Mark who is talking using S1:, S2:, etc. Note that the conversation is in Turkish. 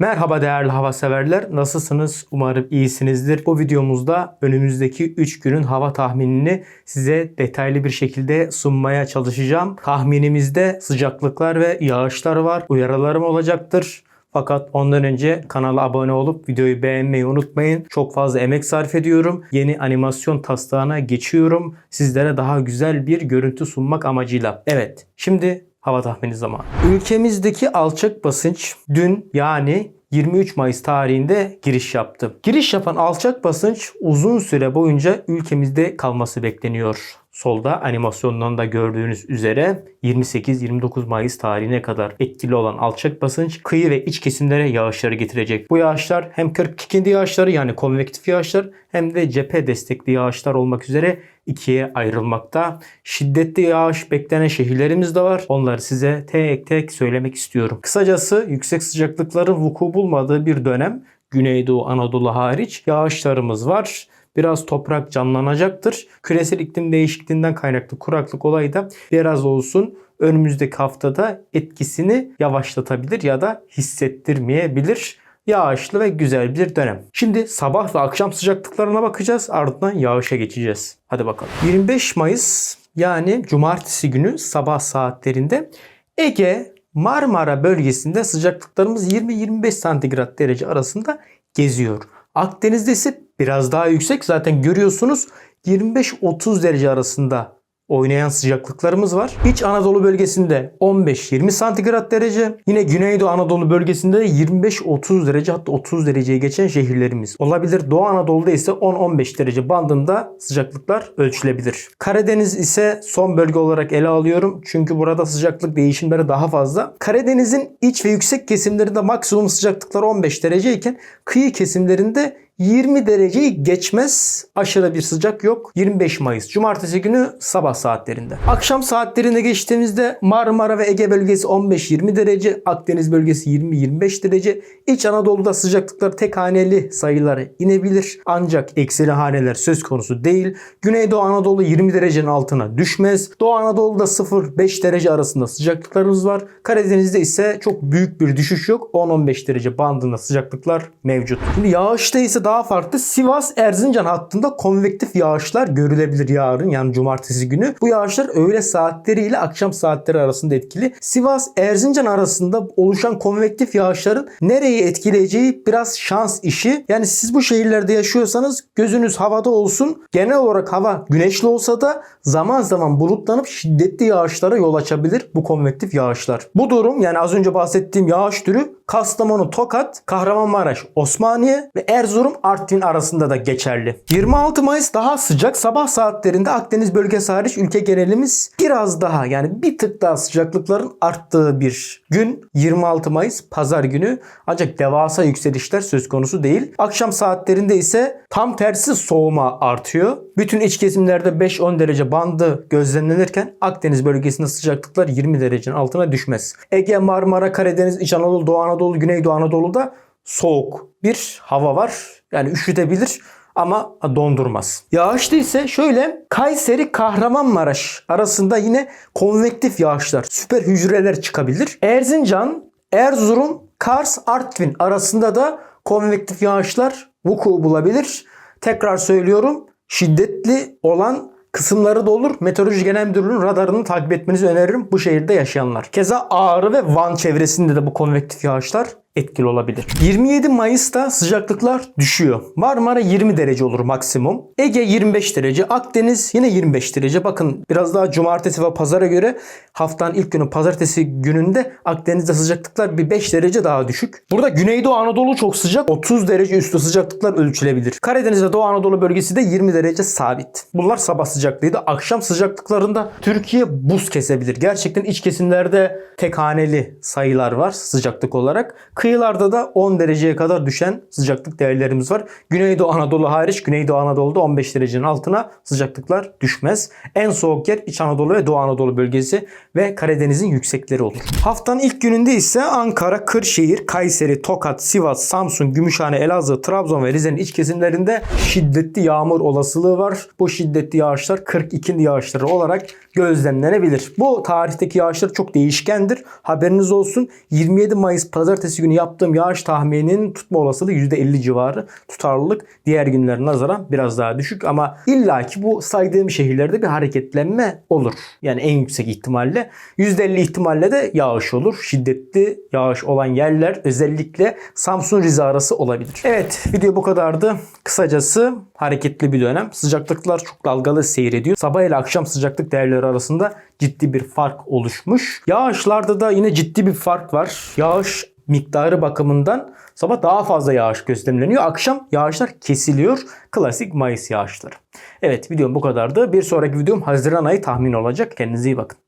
S1: Merhaba değerli hava severler. Nasılsınız? Umarım iyisinizdir. Bu videomuzda önümüzdeki 3 günün hava tahminini size detaylı bir şekilde sunmaya çalışacağım. Tahminimizde sıcaklıklar ve yağışlar var. Uyarılarım olacaktır. Fakat ondan önce kanala abone olup videoyu beğenmeyi unutmayın. Çok fazla emek sarf ediyorum. Yeni animasyon taslağına geçiyorum. Sizlere daha güzel bir görüntü sunmak amacıyla. Evet, şimdi hava tahmini zamanı. Ülkemizdeki alçak basınç dün yani 23 Mayıs tarihinde giriş yaptı. Giriş yapan alçak basınç uzun süre boyunca ülkemizde kalması bekleniyor. Solda animasyondan da gördüğünüz üzere 28-29 Mayıs tarihine kadar etkili olan alçak basınç kıyı ve iç kesimlere yağışları getirecek. Bu yağışlar hem kırk ikindi yağışları yani konvektif yağışlar hem de cephe destekli yağışlar olmak üzere ikiye ayrılmakta. Şiddetli yağış beklenen şehirlerimiz de var. Onları size tek tek söylemek istiyorum. Kısacası yüksek sıcaklıkların vuku bulmadığı bir dönem Güneydoğu Anadolu hariç yağışlarımız var. Biraz toprak canlanacaktır. Küresel iklim değişikliğinden kaynaklı kuraklık olayı da biraz olsun önümüzdeki haftada etkisini yavaşlatabilir ya da hissettirmeyebilir yağışlı ve güzel bir dönem. Şimdi sabah ve akşam sıcaklıklarına bakacağız. Ardından yağışa geçeceğiz. Hadi bakalım. 25 Mayıs yani cumartesi günü sabah saatlerinde Ege Marmara bölgesinde sıcaklıklarımız 20-25 santigrat derece arasında geziyor. Akdeniz'de ise biraz daha yüksek. Zaten görüyorsunuz 25-30 derece arasında oynayan sıcaklıklarımız var. İç Anadolu bölgesinde 15-20 santigrat derece. Yine Güneydoğu Anadolu bölgesinde de 25-30 derece hatta 30 dereceye geçen şehirlerimiz olabilir. Doğu Anadolu'da ise 10-15 derece bandında sıcaklıklar ölçülebilir. Karadeniz ise son bölge olarak ele alıyorum. Çünkü burada sıcaklık değişimleri daha fazla. Karadeniz'in iç ve yüksek kesimlerinde maksimum sıcaklıklar 15 derece iken kıyı kesimlerinde 20 dereceyi geçmez. Aşırı bir sıcak yok. 25 Mayıs Cumartesi günü sabah saatlerinde. Akşam saatlerine geçtiğimizde Marmara ve Ege bölgesi 15-20 derece. Akdeniz bölgesi 20-25 derece. İç Anadolu'da sıcaklıklar tek haneli sayıları inebilir. Ancak eksili haneler söz konusu değil. Güneydoğu Anadolu 20 derecenin altına düşmez. Doğu Anadolu'da 0-5 derece arasında sıcaklıklarımız var. Karadeniz'de ise çok büyük bir düşüş yok. 10-15 derece bandında sıcaklıklar mevcut. Şimdi yağışta ise daha farklı. Sivas Erzincan hattında konvektif yağışlar görülebilir yarın yani cumartesi günü. Bu yağışlar öğle saatleri ile akşam saatleri arasında etkili. Sivas Erzincan arasında oluşan konvektif yağışların nereyi etkileyeceği biraz şans işi. Yani siz bu şehirlerde yaşıyorsanız gözünüz havada olsun. Genel olarak hava güneşli olsa da zaman zaman bulutlanıp şiddetli yağışlara yol açabilir bu konvektif yağışlar. Bu durum yani az önce bahsettiğim yağış türü Kastamonu, Tokat, Kahramanmaraş, Osmaniye ve Erzurum, Artvin arasında da geçerli. 26 Mayıs daha sıcak. Sabah saatlerinde Akdeniz bölgesi hariç ülke genelimiz biraz daha yani bir tık daha sıcaklıkların arttığı bir gün. 26 Mayıs pazar günü. Ancak devasa yükselişler söz konusu değil. Akşam saatlerinde ise tam tersi soğuma artıyor. Bütün iç kesimlerde 5-10 derece bandı gözlemlenirken Akdeniz bölgesinde sıcaklıklar 20 derecenin altına düşmez. Ege, Marmara, Karadeniz, İç Anadolu, Doğu Anadolu, Güneydoğu Anadolu'da soğuk bir hava var. Yani üşütebilir ama dondurmaz. Yağışta ise şöyle Kayseri Kahramanmaraş arasında yine konvektif yağışlar, süper hücreler çıkabilir. Erzincan, Erzurum, Kars, Artvin arasında da konvektif yağışlar vuku bulabilir. Tekrar söylüyorum şiddetli olan kısımları da olur. Meteoroloji Genel Müdürlüğü'nün radarını takip etmenizi öneririm bu şehirde yaşayanlar. Keza Ağrı ve Van çevresinde de bu konvektif yağışlar etkili olabilir. 27 Mayıs'ta sıcaklıklar düşüyor. Marmara 20 derece olur maksimum. Ege 25 derece. Akdeniz yine 25 derece. Bakın biraz daha cumartesi ve pazara göre haftanın ilk günü pazartesi gününde Akdeniz'de sıcaklıklar bir 5 derece daha düşük. Burada Güneydoğu Anadolu çok sıcak. 30 derece üstü sıcaklıklar ölçülebilir. Karadeniz ve Doğu Anadolu bölgesi de 20 derece sabit. Bunlar sabah sıcaklığıydı. Akşam sıcaklıklarında Türkiye buz kesebilir. Gerçekten iç kesimlerde tek haneli sayılar var sıcaklık olarak. Kıyılarda da 10 dereceye kadar düşen sıcaklık değerlerimiz var. Güneydoğu Anadolu hariç Güneydoğu Anadolu'da 15 derecenin altına sıcaklıklar düşmez. En soğuk yer İç Anadolu ve Doğu Anadolu bölgesi ve Karadeniz'in yüksekleri olur. Haftanın ilk gününde ise Ankara, Kırşehir, Kayseri, Tokat, Sivas, Samsun, Gümüşhane, Elazığ, Trabzon ve Rize'nin iç kesimlerinde şiddetli yağmur olasılığı var. Bu şiddetli yağışlar 42 yağışları olarak gözlemlenebilir. Bu tarihteki yağışlar çok değişkendir. Haberiniz olsun. 27 Mayıs pazartesi günü yaptığım yağış tahmininin tutma olasılığı %50 civarı. Tutarlılık diğer günlere nazaran biraz daha düşük ama illaki bu saydığım şehirlerde bir hareketlenme olur. Yani en yüksek ihtimalle %50 ihtimalle de yağış olur. Şiddetli yağış olan yerler özellikle Samsun Rize arası olabilir. Evet video bu kadardı. Kısacası hareketli bir dönem. Sıcaklıklar çok dalgalı seyrediyor. Sabah ile akşam sıcaklık değerleri arasında ciddi bir fark oluşmuş. Yağışlarda da yine ciddi bir fark var. Yağış miktarı bakımından sabah daha fazla yağış gözlemleniyor. Akşam yağışlar kesiliyor. Klasik Mayıs yağışları. Evet videom bu kadardı. Bir sonraki videom Haziran ayı tahmin olacak. Kendinize iyi bakın.